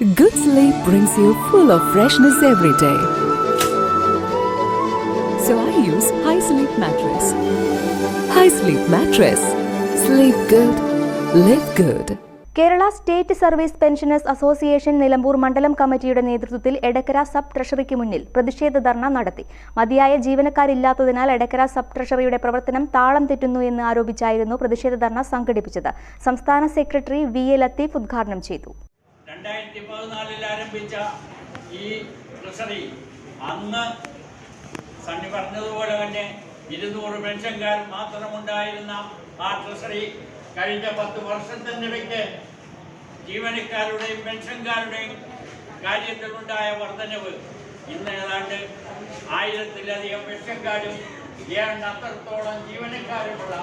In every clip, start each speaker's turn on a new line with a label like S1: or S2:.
S1: Good sleep brings you full of freshness every day. So I use High Sleep Mattress. High Sleep Mattress. Sleep good. Live good.
S2: Kerala state service pensioners association Nilambur മണ്ഡലം കമ്മിറ്റിയുടെ നേതൃത്വത്തിൽ Edakkara sub ട്രഷറിക്ക് മുന്നിൽ പ്രതിഷേധ ധർണ നടത്തി മതിയായ ജീവനക്കാരില്ലാത്തതിനാൽ Edakkara sub ട്രഷറിയുടെ പ്രവർത്തനം താളം തെറ്റുന്നു എന്ന് ആരോപിച്ചായിരുന്നു പ്രതിഷേധ ധർണ സംഘടിപ്പിച്ചത് സംസ്ഥാന സെക്രട്ടറി വി എ ലത്തീഫ് ഉദ്ഘാടനം ചെയ്തു
S3: രണ്ടായിരത്തി പതിനാലിൽ ആരംഭിച്ച ഈ ട്രഷറി അന്ന് സണ്ണി പറഞ്ഞതുപോലെ തന്നെ ഇരുന്നൂറ് പെൻഷൻകാർ മാത്രമുണ്ടായിരുന്ന ആ ട്രഷറി കഴിഞ്ഞ പത്ത് വർഷത്തിനിടയ്ക്ക് ജീവനക്കാരുടെയും പെൻഷൻകാരുടെയും കാര്യത്തിലുണ്ടായ വർധനവ് ഇന്ന് ഏതാണ്ട് ആയിരത്തിലധികം പെൻഷൻകാരും ഏതാണ്ട് ജീവനക്കാരുമുള്ള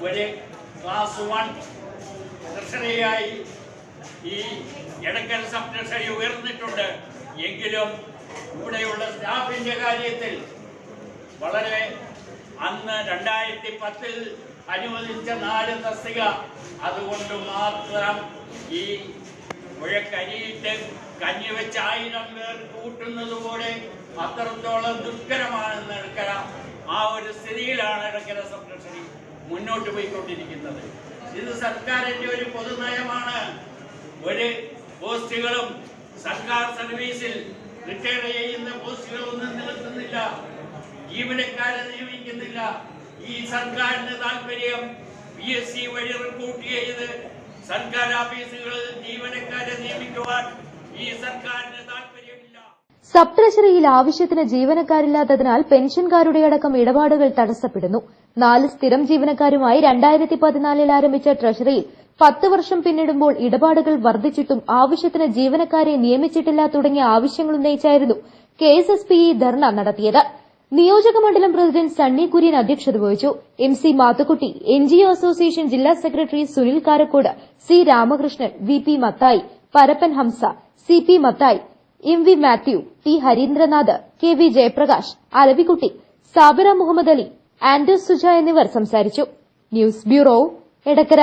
S3: ഒരു ക്ലാസ് വൺ ട്രഷറിയായി ഈ എടക്കൽ സബ് ഉയർന്നിട്ടുണ്ട്. എങ്കിലും ഇവിടെയുള്ള സ്റ്റാഫിന്റെ കാര്യത്തിൽ വളരെ അന്ന് രണ്ടായിരത്തി പത്തിൽ അനുവദിച്ച നാല് തസ്തിക അതുകൊണ്ട് മാത്രം ഈ മുഴക്കരിയിട്ട് കഞ്ഞി വെച്ച് ആയിരം പേർ കൂട്ടുന്നത് പോലെ അത്രത്തോളം ദുഷ്കരമാണെന്ന് എടുക്കര ആ ഒരു സ്ഥിതിയിലാണ് ഇടക്കര സബ് ട്രഷറി മുന്നോട്ട് പോയിക്കൊണ്ടിരിക്കുന്നത്. ഇത് സർക്കാരിന്റെ ഒരു പൊതുനയമാണ്. ഒരു പോസ്റ്റുകളും സർക്കാർ സർവീസിൽ റിട്ടയർ ചെയ്യുന്ന പോസ്റ്റുകളൊന്നും നിലത്തുന്നില്ല ജീവനക്കാരെ നിയമിക്കുന്നില്ല. ഈ സർക്കാരിന് താല്പര്യം പി എസ് സി വഴി റിക്രൂട്ട് ചെയ്ത് സർക്കാർ ഓഫീസുകളിൽ ജീവനക്കാരെ നിയമിക്കുവാൻ ഈ സർക്കാരിന് താല്പര്യമില്ല
S4: സബ് ട്രഷറിയിൽ ആവശ്യത്തിന് ജീവനക്കാരില്ലാത്തതിനാൽ പെൻഷൻകാരുടെ അടക്കം ഇടപാടുകൾ തടസ്സപ്പെടുന്നു. നാല് സ്ഥിരം ജീവനക്കാരുമായി രണ്ടായിരത്തി പതിനാലിൽ ആരംഭിച്ച ട്രഷറിയിൽ പത്ത് വർഷം പിന്നിടുമ്പോൾ ഇടപാടുകൾ വർദ്ധിച്ചിട്ടും ആവശ്യത്തിന് ജീവനക്കാരെ നിയമിച്ചിട്ടില്ല തുടങ്ങിയ ആവശ്യങ്ങൾ ഉന്നയിച്ചായിരുന്നു K S S P E dharna നടത്തിയത്. നിയോജക മണ്ഡലം പ്രസിഡന്റ് സണ്ണി കുര്യൻ അധ്യക്ഷത വഹിച്ചു. M C Mathukutty N G O association ജില്ലാ secretary Sunil Karakkode C Ramakrishnan V P Mathai Parappan Hamsa C P Mathai M V Mathew T Harindranath K V Jayaprakash Alavikutty Sabira Muhammad Ali Andrews Suja എന്നിവർ സംസാരിച്ചു. News bureau Edakkara.